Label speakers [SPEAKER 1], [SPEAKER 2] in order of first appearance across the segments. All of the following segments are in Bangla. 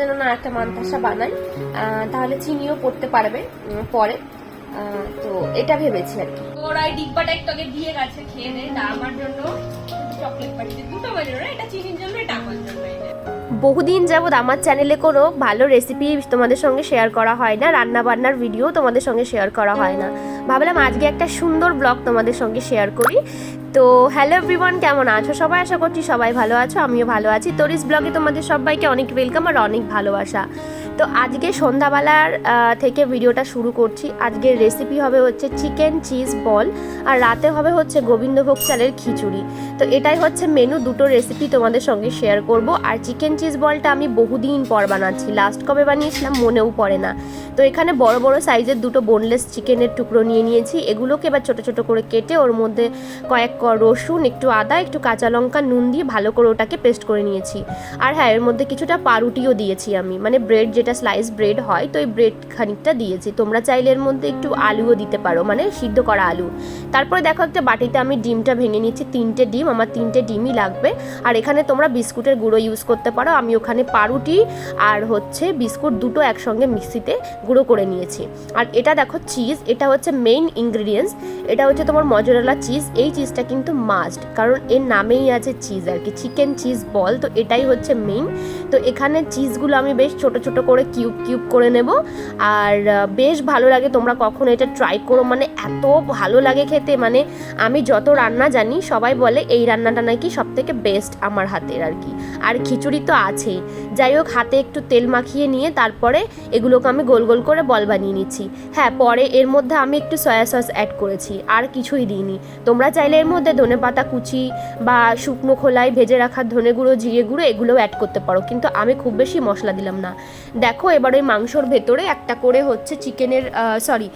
[SPEAKER 1] যেন না একটা মানতাসা বানাই তাহলে চিনিও পড়তে পারবে পরে। তো এটা ভেবেছি আর কি। ওই ডিব্বাটা একটু আগে দিয়ে গেছে, খেয়ে নেই আমার জন্য চকলেট পাঠিয়ে দুটো বাজে এটা চিনির জন্য এটা আমার। বহুদিন যাবৎ আমার চ্যানেলে কোনো ভালো রেসিপি তোমাদের সঙ্গে শেয়ার করা হয় না রান্না বান্নার ভিডিও তোমাদের সঙ্গে শেয়ার করা হয় না। ভাবলাম আজকে একটা সুন্দর ব্লগ তোমাদের সঙ্গে শেয়ার করি। তো হ্যালো এভরিওয়ান কেমন আছো? সবাই আশা করছি সবাই ভালো আছো, আমিও ভালো আছি। তরিস ব্লগে তোমাদের সবাইকে অনেক ওয়েলকাম আর অনেক ভালোবাসা। তো আজকে সন্ধ্যাবেলার থেকে ভিডিওটা শুরু করছি। আজকের রেসিপি হবে হচ্ছে চিকেন চিজ বল আর রাতে হবে হচ্ছে গোবিন্দভোগ চালের খিচুড়ি। তো এটাই হচ্ছে মেনু দুটো রেসিপি তোমাদের সঙ্গে শেয়ার করব। আর চিকেন চিজ বলটা আমি বহুদিন পর বানাচ্ছি। লাস্ট কবে বানিয়েছিলাম মনেও পড়ে না। তো এখানে বড় বড় সাইজের দুটো বোনলেস চিকেনের টুকরো নিয়ে নিয়েছি। এগুলোকে এবার ছোট ছোট করে কেটে ওর মধ্যে কয়েক রসুন, একটু আদা, একটু কাঁচা লঙ্কা, নুন দিয়ে ভালো করে ওটাকে পেস্ট করে নিয়েছি। আর হ্যাঁ এর মধ্যে কিছুটা পাউরুটিও দিয়েছি আমি। মানে ব্রেড যেটা স্লাইস ব্রেড হয়, তো এই ব্রেড খানিকটা দিয়েছি। তোমরা চাইলে এর মধ্যে একটু আলুও দিতে পারো মানে সিদ্ধ করা আলু। তারপরে দেখো একটা বাটিতে আমি ডিমটা ভেঙে নিচ্ছি তিনটে ডিম, আমার তিনটে ডিমই লাগবে। আর এখানে তোমরা বিস্কুটের গুঁড়ো ইউজ করতে পারো, আমি ওখানে পাউরুটি আর হচ্ছে বিস্কুট দুটো একসঙ্গে মিক্সিতে গুঁড়ো করে নিয়েছি। আর এটা দেখো চিজ এটা হচ্ছে মেইন ইনগ্রিডিয়েন্টস এটা হচ্ছে তোমার মজরেলা চিজ এই চিজটা কিন্তু মাস্ট কারণ এর নামেই আছে চিজ আর কি চিকেন চিজ বল তো এটাই হচ্ছে মেইন তো এখানে চিজগুলো আমি বেশ ছোট ছোট করে কিউব কিউব করে নেব। আর বেশ ভালো লাগে তোমরা কখনো এটা ট্রাই করো। মানে এত ভালো লাগে খেতে। মানে আমি যত রান্না জানি, সবাই বলে এই রান্নাটা নাকি সব থেকে বেস্ট আমার হাতের আর কি। আর খিচুড়ি তো আছেই। যাই হোক, হাতে একটু তেল মাখিয়ে নিয়ে তারপরে এগুলোকে আমি গোল গোল করে বল বানিয়ে নিচ্ছি। হ্যাঁ পরে এর মধ্যে আমি একটু সয়া সস অ্যাড করেছি। আর কিছুই দিইনি। তোমরা চাইলে এর মধ্যে ধনে পাতা কুচি বা শুকনো খোলায় ভেজে রাখা ধনে গুঁড়ো, জিরে গুঁড়ো এগুলোও অ্যাড করতে পারো। কিন্তু আমি খুব বেশি মশলা দিলাম না। দেখো, এবার ওই মাংসর ভেতরে একটা করে হচ্ছে চিকেনের সরি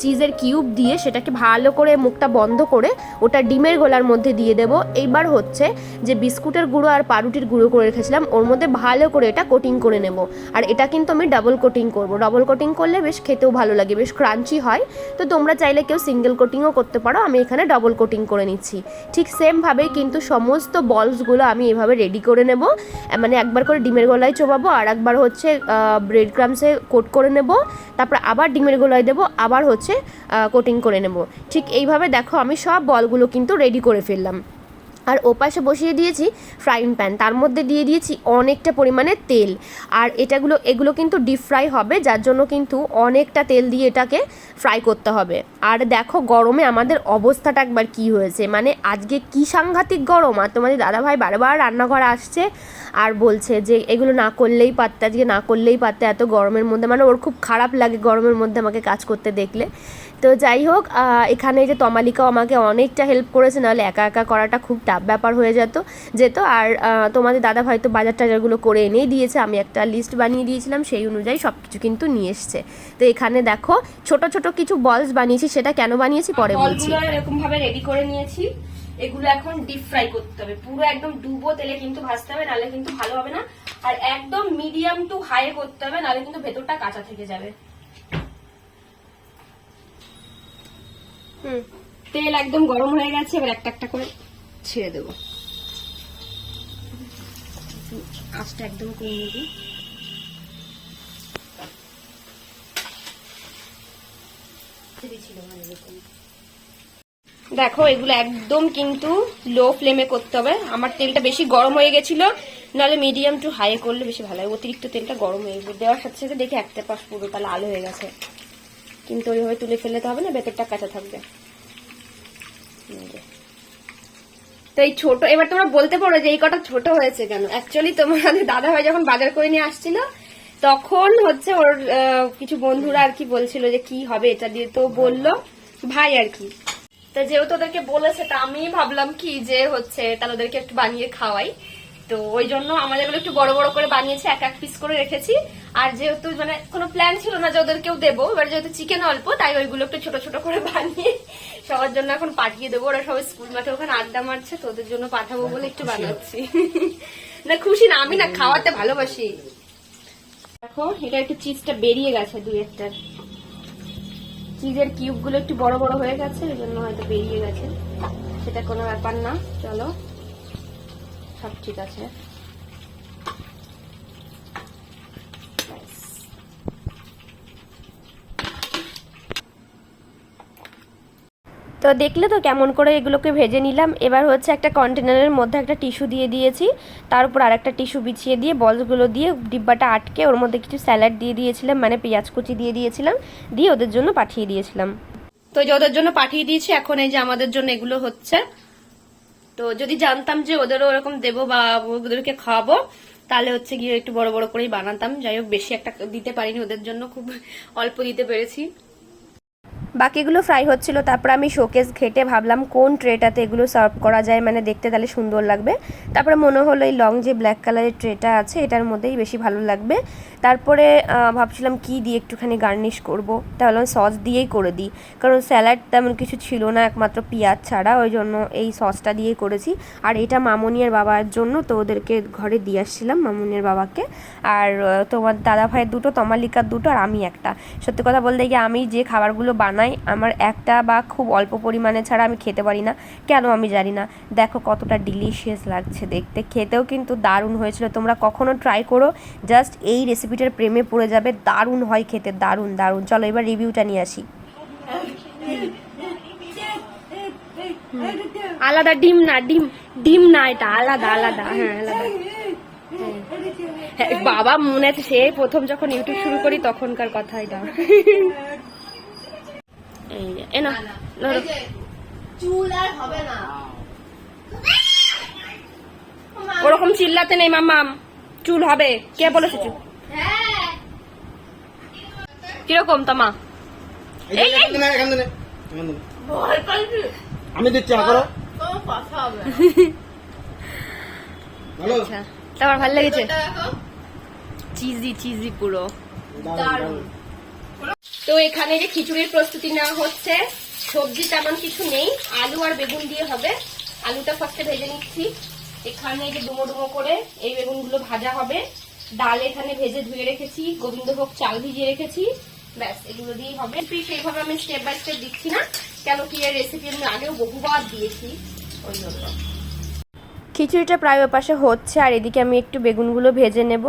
[SPEAKER 1] চিজের কিউব দিয়ে সেটাকে ভালো করে মুখটা বন্ধ করে ওটা ডিমের গোলার মধ্যে দিয়ে দেবো। এইবার হচ্ছে যে বিস্কুটের গুঁড়ো আর পাউরুটির গুঁড়ো করে রেখেছিলাম, ওর মধ্যে ভালো করে এটা কোটিং করে নেব। আর এটা কিন্তু আমি ডাবল কোটিং করব। ডাবল কোটিং করলে বেশ খেতেও ভালো লাগে, বেশ ক্রাঞ্চি হয়। তো তোমরা চাইলে কেউ সিঙ্গেল কোটিংও করতে পারো, আমি এখানে ডাবল কোটিং করে নিচ্ছি। ঠিক সেমভাবেই কিন্তু সমস্ত বলসগুলো আমি এভাবে রেডি করে নেব। মানে একবার করে ডিমের গলায় চোবাবো, আর একবার হচ্ছে ব্রেড ক্রামসে কোট করে নেব, তারপর আবার ডিমের গোলায় দেবো, আবার হচ্ছে কোটিং করে নেব। ঠিক এইভাবে দেখো আমি সব বলগুলো কিন্তু রেডি করে ফেললাম। আর ওপাশে বসিয়ে দিয়েছি ফ্রাইং প্যান তার মধ্যে দিয়ে দিয়েছি অনেকটা পরিমাণে তেল। আর এটাগুলো, এগুলো কিন্তু ডিপ ফ্রাই হবে, যার জন্য কিন্তু অনেকটা তেল দিয়ে এটাকে ফ্রাই করতে হবে। আর দেখো গরমে আমাদের অবস্থাটা একবার কি হয়েছে। মানে আজকে কি সাংঘাতিক গরম, আর তোমাদের দাদাভাই বারবার রান্নাঘরে আসছে আর বলছে যে এগুলো না করলেই পারতে, আজকে না করলেই পারতে, এত গরমের মধ্যে। মানে ওর খুব খারাপ লাগে গরমের মধ্যে আমাকে কাজ করতে দেখলে। তো যাই হোক এখানে যে তমালিকাও আমাকে অনেকটা হেল্প করেছে নাহলে একা একা করাটা খুব টাফ ব্যাপার হয়ে যেত যেত। আর তোমাদের দাদা হয়তো বাজার টাজারগুলো করে এনেই দিয়েছে আমি একটা লিস্ট বানিয়ে দিয়েছিলাম সেই অনুযায়ী সব কিছু কিন্তু নিয়ে এসছে। তো এখানে দেখো ছোট ছোট কিছু বলস বানিয়েছি সেটা কেন বানিয়েছি পরে বলছি। এরকম ভাবে রেডি করে নিয়েছি এগুলো এখন ডিপ ফ্রাই করতে হবে। পুরো একদম ডুবো তেলে কিন্তু ভাজতে হবে নাহলে কিন্তু ভালো হবে না। আর একদম মিডিয়াম টু হাই করতে হবে নাহলে কিন্তু ভেতরটা কাঁচা থেকে যাবে। তেল একদম গরম হয়ে গেছে, এবার একটা একটা করে ছেড়ে দেবো। আঁচটা একদম কমিয়ে দিই। দেখো, এগুলো একদম কিন্তু লো ফ্লেমে করতে হবে। আমার তেলটা বেশি গরম হয়ে গেছিল, নাহলে মিডিয়াম টু হাই করলে বেশি ভালো হয়। অতিরিক্ত তেলটা গরম হয়ে গেছে। দেওয়ার সাথে সাথে দেখে একটা পাশ পুরো তাহলে আলো হয়ে গেছে। কিন্তু ওইভাবে তুলে ফেলতে হবে না, ভেতরটা কাঁচা থাকবে। তো এই ছোট, এবার তোমরা বলতে পারো যে এই কটা ছোট হয়েছে কেন? অ্যাকচুয়ালি তোমাদের দাদা ভাই যখন বাজার করে নিয়ে আসছিল, তখন হচ্ছে ওর কিছু বন্ধুরা আর কি বলছিল যে কি হবে এটা দিয়ে। তো বলল, ভাই আর কি। তো যেহেতু ওদেরকে বলেছে, তা আমি ভাবলাম কি যে হচ্ছে তাহলে ওদেরকে একটু বানিয়ে খাওয়াই। তো ওই জন্য আমাদের একটু বড় বড় করে বানিয়েছি এক এক পিস করে রেখেছি। আর যেহেতু মানে কোনো প্ল্যান ছিল না যে ওদেরকেও দেবো এবার যেহেতু চিকেন অল্প তাই ওইগুলো একটু ছোট ছোট করে বানিয়ে সবার জন্য এখন পাঠিয়ে দেবো। ওরা সবাই স্কুল মাঠে ওখানে আড্ডা মারছে তো ওদের জন্য পাঠাবো বলে একটু বানাচ্ছি। না খুশি না আমি না খাওয়াতে ভালোবাসি। দেখো এটা একটু চিজটা বেরিয়ে গেছে দুই একটার চিজের কিউবগুলো একটু বড় বড় হয়ে গেছে এই জন্য হয়তো বেরিয়ে গেছে। সেটা কোনো ব্যাপার না চলো। সব ঠিক আছে। তো দেখলে তো কেমন করে এগুলোকে ভেজে নিলাম। এবার হচ্ছে একটা কন্টেনারের মধ্যে একটা টিস্যু দিয়ে দিয়েছি। তার উপর আর একটা টিস্যু বিছিয়ে দিয়ে বলসগুলো দিয়ে ডিব্বাটা আটকে ওর মধ্যে কিছু স্যালাড দিয়ে দিয়েছিলাম মানে পেঁয়াজ কুচি দিয়ে দিয়েছিলাম দিয়ে ওদের জন্য পাঠিয়ে দিয়েছিলাম। তো যে ওদের জন্য পাঠিয়ে দিয়েছি এখন এই যে আমাদের জন্য এগুলো হচ্ছে। তো যদি জানতাম যে ওদেরও ওরকম দেবো বা ওদেরকে খাওয়াবো, তাহলে হচ্ছে গিয়ে একটু বড় বড় করেই বানাতাম। যাই হোক, বেশি একটা দিতে পারিনি, ওদের জন্য খুব অল্প দিতে পেরেছি। বাকিগুলো ফ্রাই হচ্ছিল, তারপর আমি শোকেস ঘেটে ভাবলাম কোন ট্রেটাতে এগুলো সার্ভ করা যায় মানে দেখতে তাহলে সুন্দর লাগবে। তারপরে মনে হলো এই লং যে ব্ল্যাক কালারের ট্রেটা আছে, এটার মধ্যেই বেশি ভালো লাগবে। তারপরে ভাবছিলাম কি দিয়ে একটুখানি গার্নিশ করব তাহলে সস দিয়েই করে দিই। কারণ স্যালাড তেমন কিছু ছিল না, একমাত্র পেঁয়াজ ছাড়া, ওই জন্য এই সসটা দিয়েই করেছি। আর এটা মামনিয়ার বাবার জন্য, তো ওদেরকে ঘরে দিয়ে আসছিলাম মামনিয়ার বাবাকে। আর তোমার দাদা ভাইয়ের দুটো, তমালিকার দুটো, আর আমি একটা। সত্যি কথা বলতে গিয়ে আমি যে খাবারগুলো বানাই আমার একটা বা খুব অল্প পরিমাণে ছাড়া আমি খেতে পারি না। কেন আমি জানি না। দেখো কতটা ডিলিশিয়াস লাগছে দেখতে। খেতেও কিন্তু দারুণ হয়েছিল। তোমরা কখনো ট্রাই করো। জাস্ট এই রেসিপিটার প্রেমে পড়ে যাবে। দারুণ হয় খেতে। দারুণ দারুণ। চলো এবার রিভিউটা নিয়ে আসি। আলাদা ডিম না ডিম ডিম না এটা। আলাদা আলাদা। হ্যাঁ আলাদা। হ্যাঁ, বাবা মনে আছে সে প্রথম যখন ইউটিউব শুরু করি তখনকার কথা এটা। এই না
[SPEAKER 2] চুল আর হবে না।
[SPEAKER 1] ওরকম চিল্লাতে নেই মাম্মাম চুল হবে। কে বলেছে চুল?
[SPEAKER 2] হ্যাঁ।
[SPEAKER 1] কীরকম তোমা?
[SPEAKER 3] আমি দিচ্ছি করো। ভালো
[SPEAKER 1] আচ্ছা তোমার ভালো লেগেছে? চিজি চিজি পুরো।
[SPEAKER 3] দারুণ।
[SPEAKER 1] তো এখানে যে খিচুড়ির প্রস্তুতি নেওয়া হচ্ছে, সবজি তেমন কিছু নেই। আলু আর বেগুন দিয়ে হবে। আলুটা ফার্স্টে ভেজে নিচ্ছি। এখানে যে ডুমো ডুমো করে এই বেগুনগুলো ভাজা হবে। ডাল এখানে ভেজে ধুয়ে রেখেছি। গোবিন্দভোগ চাল ভিজিয়ে রেখেছি। ব্যাস, এগুলো দিয়েই হবে। সেইভাবে আমি স্টেপ বাই স্টেপ দিচ্ছি না। কেন কি এর রেসিপি আমি আগেও বহুবার দিয়েছি। ওই জন্য। খিচুড়িটা প্রায় ওপাশে হচ্ছে, আর এদিকে আমি একটু বেগুনগুলো ভেজে নেব।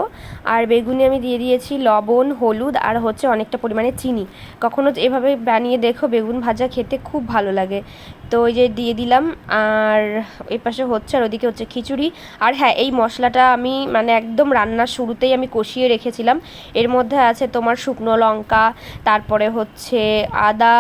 [SPEAKER 1] আর বেগুনে আমি দিয়ে দিয়েছি লবণ, হলুদ, আর হচ্ছে অনেকটা পরিমাণে চিনি। কখনো এভাবে বানিয়ে দেখো, বেগুন ভাজা খেতে খুব ভালো লাগে। তো ওই যে দিয়ে দিলাম, আর এই পাশে হচ্ছে, আর ওদিকে হচ্ছে খিচুড়ি। আর হ্যাঁ এই মশলাটা আমি মানে একদম রান্নার শুরুতেই আমি কষিয়ে রেখেছিলাম। এর মধ্যে আছে তোমার শুকনো লঙ্কা, তারপরে হচ্ছে আদা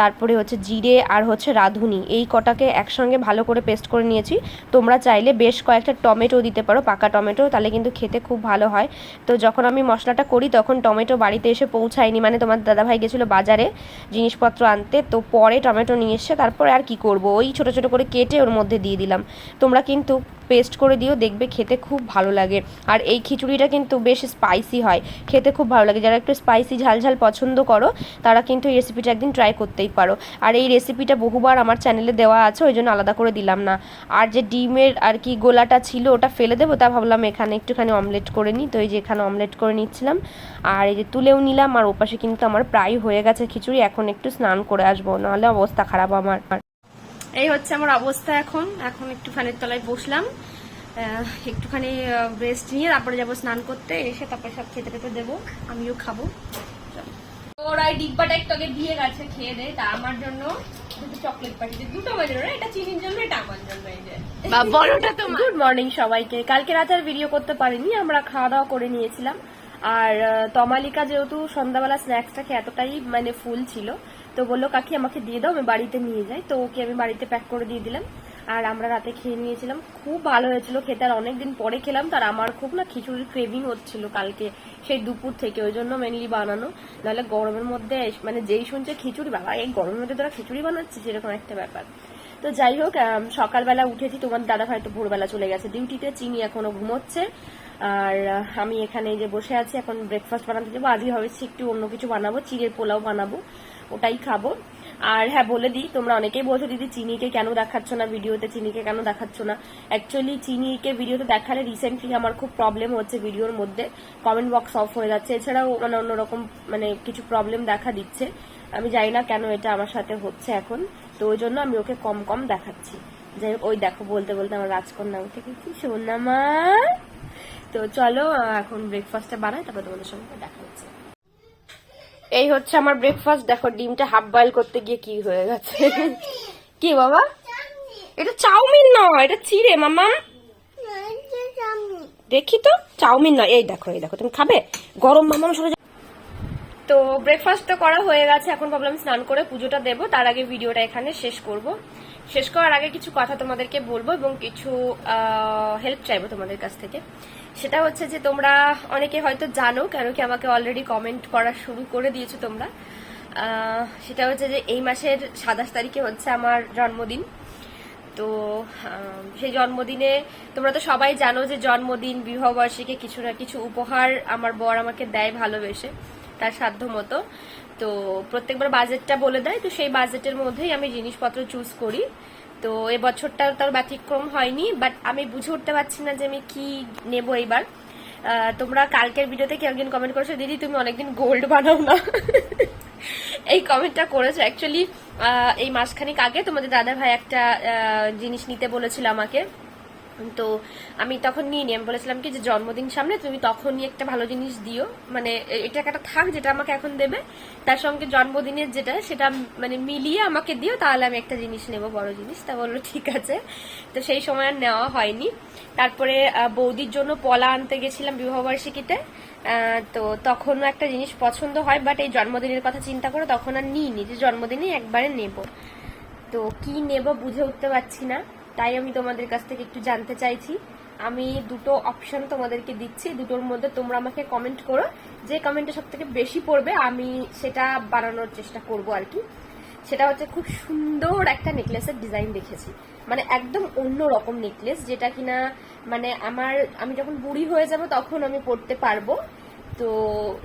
[SPEAKER 1] তারপরে হচ্ছে জিরে আর হচ্ছে রাঁধুনি, এই কটাকে একসঙ্গে ভালো করে পেস্ট করে নিয়েছি। তোমরা চাইলে বেশ কয়েকটা টমেটো দিতে পারো, পাকা টমেটো, তাহলে কিন্তু খেতে খুব ভালো হয়। তো যখন আমি মশলাটা করি, তখন টমেটো বাড়িতে এসে পৌঁছায়নি মানে তোমার দাদাভাই গেছিল বাজারে জিনিসপত্র আনতে, তো পরে টমেটো নিয়ে এসে তারপরে আর কি করব? ওই ছোট ছোট করে কেটে ওর মধ্যে দিয়ে দিলাম। তোমরা কিন্তু পেস্ট করে দিও, দেখবে খেতে খুব ভালো লাগে। আর এই খিচুড়িটা কিন্তু বেশ স্পাইসি হয়। খেতে খুব ভালো লাগে। যারা একটু স্পাইসি ঝাল ঝাল পছন্দ করো, তারা কিন্তু এই রেসিপিটা একদিন ট্রাই করতেই পারো। আর এই রেসিপিটা বহুবার আমার চ্যানেলে দেওয়া আছে, ওই জন্য আলাদা করে দিলাম না। আর যে ডিমের আর কি গোলাটা ছিল, ওটা ফেলে দেবো, তা ভাবলাম এখানে একটুখানি অমলেট করে নিই। তো এই যে এখানে অমলেট করে নিচ্ছিলাম। আর এই যে তুলেও নিলাম, আর ওপাশে কিন্তু আমার প্রায় হয়ে গেছে খিচুড়ি। এখন একটু স্নান করে আসব, নাহলে অবস্থা খারাপ আমার। এই হচ্ছে আমার অবস্থা এখন। এখন একটু ফ্যানের তলায় বসলাম। আহ, একটুখানি রেস্ট নিয়ে তারপরে যাব স্নান করতে। এসে তারপরে সব খেতে টেতে দেবো। আমিও খাব। ওরা ডিব্বাটা একটু আগে দিয়ে গেছে খেয়ে দেয় তা আমার জন্য দুটো চকলেট পাঠিয়েছে দুটো বাজে না এটা চিনির জন্য এটা আমার জন্য এই যে।
[SPEAKER 2] বা বড়টা তো
[SPEAKER 1] গুড মর্নিং সবাইকে। কালকে রাতে আর ভিডিও করতে পারিনি আমরা খাওয়া দাওয়া করে নিয়েছিলাম। আর তমালিকা যেহেতু সন্ধ্যাবেলা স্ন্যাক্সটা খেয়ে এতটাই মানে ফুল ছিল। তো বলল, কাকি, আমাকে দিয়ে দাও, আমি বাড়িতে নিয়ে যাই। তো ওকে আমি বাড়িতে প্যাক করে দিয়ে দিলাম। আর আমরা রাতে খেয়ে নিয়েছিলাম। খুব ভালো হয়েছিল, খেতে আর অনেকদিন পরে খেলাম। তার আমার খুব না খিচুড়ির ক্রেভিং হচ্ছিল কালকে, সেই দুপুর থেকে, ওই জন্য মেনলি বানানো। নাহলে গরমের মধ্যে মানে যেই শুনছে খিচুড়ি, বাবা, এই গরমের মধ্যে তোরা খিচুড়ি বানাচ্ছে সেরকম একটা ব্যাপার। তো যাই হোক সকালবেলা উঠেছি, তোমার দাদা হয়তো ভোরবেলা চলে গেছে। ডিউটিতে চিনি এখনও ঘুমোচ্ছে। আর, আমি এখানে যে বসে আছি, এখন ব্রেকফাস্ট বানাতে যাব। আজকে ভাবছি একটু অন্য কিছু বানাবো, চিড়ের পোলাও বানাবো। ওটাই খাব। আর হ্যাঁ বলে দিই, তোমরা অনেকেই বলছো, দিদি, চিনিকে কেন দেখাচ্ছ না ভিডিওতে? চিনিকে কেন দেখাচ্ছ না? অ্যাকচুয়ালি চিনিকে ভিডিওতে দেখালে রিসেন্টলি আমার খুব প্রবলেম হচ্ছে ভিডিওর মধ্যে। কমেন্ট বক্স অফ হয়ে যাচ্ছে। এছাড়াও মানে অন্যরকম মানে কিছু প্রবলেম দেখা দিচ্ছে। আমি জানি না কেন এটা আমার সাথে হচ্ছে এখন। তো ওই জন্য আমি ওকে কম কম দেখাচ্ছি। যাই হোক, ওই দেখো, বলতে বলতে আমার রাজকন্যা উঠে গেছি। সোনা মা। তো চলো এখন ব্রেকফাস্টটা বানাই, তারপর তোমাদের সঙ্গে দেখা এই হচ্ছে আমার ব্রেকফাস্ট দেখো, ডিমটা হাফ বয়েল করতে গিয়ে কি হয়ে গেছে? কি বাবা? এটা চাউমিন নয় এটা চিড়ে মামা দেখি তো, চাউমিন নয় এই দেখো এই দেখো, তুমি খাবে? গরম মামা সরে। তো ব্রেকফাস্ট তো করা হয়ে গেছে, এখন ভাবলাম স্নান করে পুজোটা দেবো, তার আগে ভিডিওটা এখানে শেষ করব। শেষ করার আগে কিছু কথা তোমাদেরকে বলব এবং কিছু হেল্প চাইব তোমাদের কাছ থেকে। সেটা হচ্ছে যে তোমরা অনেকে হয়তো জানো, কেন কি আমাকে অলরেডি কমেন্ট করা শুরু করে দিয়েছ তোমরা। সেটা হচ্ছে যে এই মাসের সাতাশ তারিখে হচ্ছে আমার জন্মদিন। তো সেই জন্মদিনে তোমরা তো সবাই জানো যে জন্মদিন, বিবাহবার্ষিকী, কিছু না কিছু উপহার আমার বর আমাকে দেয় ভালোবেসে, তার সাধ্য মতো তো প্রত্যেকবার বাজেটটা বলে দেয়, তো সেই বাজেটের মধ্যেই আমি জিনিসপত্র চুজ করি। তো এবছরটা তার ব্যতিক্রম হয়নি বাট আমি বুঝে উঠতে পারছি না যে আমি কি নেব এইবার। তোমরা কালকের ভিডিওতে কেউ একজন কমেন্ট করেছ? দিদি, তুমি অনেকদিন গোল্ড বানাও না। এই কমেন্টটা করেছ। অ্যাকচুয়ালি এই মাসখানেক আগে তোমাদের দাদা ভাই একটা জিনিস নিতে বলেছিল আমাকে। তো আমি তখন নিয়ে নি আমি বলেছিলাম কি যে জন্মদিন সামনে, তুমি তখনই একটা ভালো জিনিস দিও। মানে এটা একটা থাক যেটা আমাকে এখন দেবে। তার সঙ্গে জন্মদিনের যেটা, সেটা মানে মিলিয়ে আমাকে দিও, তাহলে আমি একটা জিনিস নেব, বড় জিনিস। তা বলল, ঠিক আছে। তো সেই সময় আর নেওয়া হয়নি। তারপরে বৌদির জন্য পলা আনতে গেছিলাম বিবাহবার্ষিকীতে। তো তখনও একটা জিনিস পছন্দ হয় বাট এই জন্মদিনের কথা চিন্তা করে তখন আর নিইনি যে জন্মদিনে একবারে নেব। তো কি নেব বুঝে উঠতে পারছি না। তাই আমি তোমাদের কাছ থেকে একটু জানতে চাইছি। আমি দুটো অপশন তোমাদেরকে দিচ্ছি, দুটোর মধ্যে তোমরা আমাকে কমেন্ট করো। যে কমেন্টে সব থেকে বেশি পড়বে, আমি সেটা বানানোর চেষ্টা করব আর কি। সেটা হচ্ছে খুব সুন্দর একটা নেকলেসের ডিজাইন দেখেছি। মানে একদম অন্য রকম নেকলেস যেটা কিনা মানে আমার, আমি যখন বুড়ি হয়ে যাব তখন আমি পড়তে পারব। তো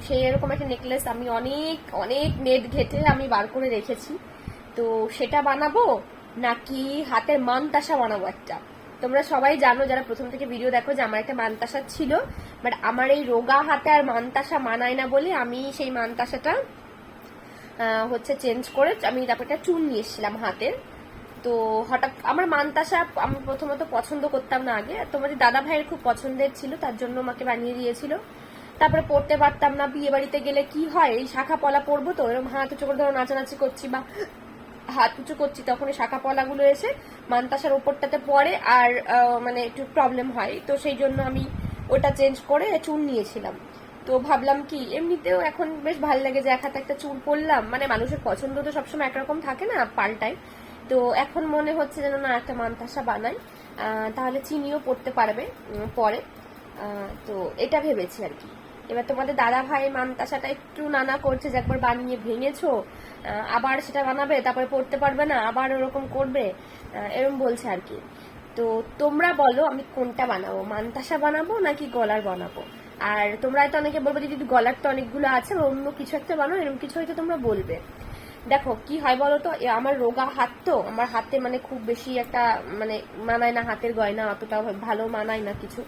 [SPEAKER 1] সেই এরকম একটা নেকলেস আমি অনেক অনেক নেট ঘেটে আমি বার করে রেখেছি। তো সেটা বানাবো নাকি হাতের মানতাসা বানাবো একটা? তোমরা সবাই জানো, যারা প্রথম থেকে ভিডিও দেখো, যে আমার একটা মানতাসা ছিল। বাট আমার এই রোগা হাতে আর মানতাসা মানায় না বলে আমি সেই মানতাসাটা হচ্ছে চেঞ্জ করে আমি তারপর একটা চুন নিয়ে এসেছিলাম হাতের তো হঠাৎ আমার মানতাসা আমি প্রথমত পছন্দ করতাম না আগে। তোমাদের দাদা ভাইয়ের খুব পছন্দের ছিল, তার জন্য আমাকে বানিয়ে দিয়েছিল। তারপরে পড়তে পারতাম না বিয়ে বাড়িতে গেলে কি হয়? এই শাখা পলা পরবো তো এরকম হাত করে ধরো নাচানাচি করছি বা হাত উঁচু করছি তখন শাখা পলাগুলো এসে মানতাসার ওপরটাতে পড়ে আর মানে একটু প্রবলেম হয়। তো সেই জন্য আমি ওটা চেঞ্জ করে চুন নিয়েছিলাম। তো ভাবলাম কি, এমনিতেও এখন বেশ ভালো লাগে যে এক হাতে একটা চুল পরলাম। মানে মানুষের পছন্দ তো সবসময় একরকম থাকে না, পাল্টায়। তো এখন মনে হচ্ছে যেন না, একটা মানতাসা বানাই। তাহলে চিনিও পড়তে পারবে পরে। তো এটা ভেবেছি আর কি। এবার তোমাদের দাদা ভাই মানতাসাটা একটু নানা করছে যে একবার বানিয়ে ভেঙেছো আবার সেটা বানাবে, তারপরে পড়তে পারবে না, আবার ওরকম করবে এরকম বলছে আর কি। তো তোমরা বলো আমি কোনটা বানাবো মানতাসা বানাবো নাকি গলার বানাবো? আর তোমরা হয়তো অনেকে বলবে যে গলার তো অনেকগুলো আছে, অন্য কিছু একটা বানাও এরকম কিছু হয়তো তোমরা বলবে। দেখো, কি হয় বলো তো আমার রোগা হাত তো, আমার হাতে মানে খুব বেশি একটা মানে মানায় না হাতের গয়না অতটা ভালো মানায় না কিছু।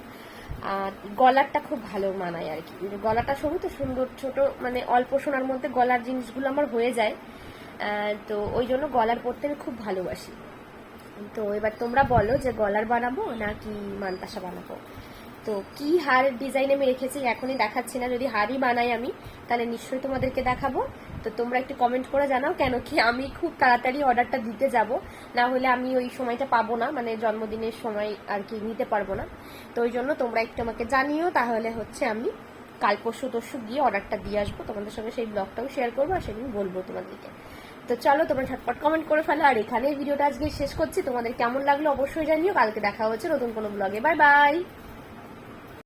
[SPEAKER 1] গলারটা খুব ভালো মানায় আর কি। গলাটা সরু তো সুন্দর, ছোট মানে অল্প সোনার মধ্যে গলার জিনিসগুলো আমার হয়ে যায়। তো ওই জন্য গলার পরতে আমি খুব ভালোবাসি। তো এবার তোমরা বলো যে গলার বানাবো নাকি মানতাসা বানাবো? তো কি হার ডিজাইন আমি রেখেছি এখনই দেখাচ্ছি না। যদি হারই বানাই আমি, তাহলে নিশ্চয়ই তোমাদেরকে দেখাবো। তো তোমরা একটু কমেন্ট করে জানাও কেন কি আমি খুব তাড়াতাড়ি অর্ডারটা দিতে যাব। না হলে আমি ওই সময়টা পাবো না মানে জন্মদিনের সময় আর কি নিতে পারব না। তো ওই জন্য তোমরা একটু আমাকে জানিও, তাহলে হচ্ছে আমি কাল পরশু তরশু গিয়ে অর্ডারটা দিয়ে আসব। তোমাদের সঙ্গে সেই ব্লগটাও শেয়ার করব আর সেদিন বলব তোমাদেরকে। তো চলো তোমরা ঝটপট কমেন্ট করে ফেলো। আর এখানে ভিডিওটা আজকে শেষ করছি। তোমাদের কেমন লাগল অবশ্যই জানিও। কালকে দেখা হচ্ছে নতুন কোনো ব্লগে বাই বাই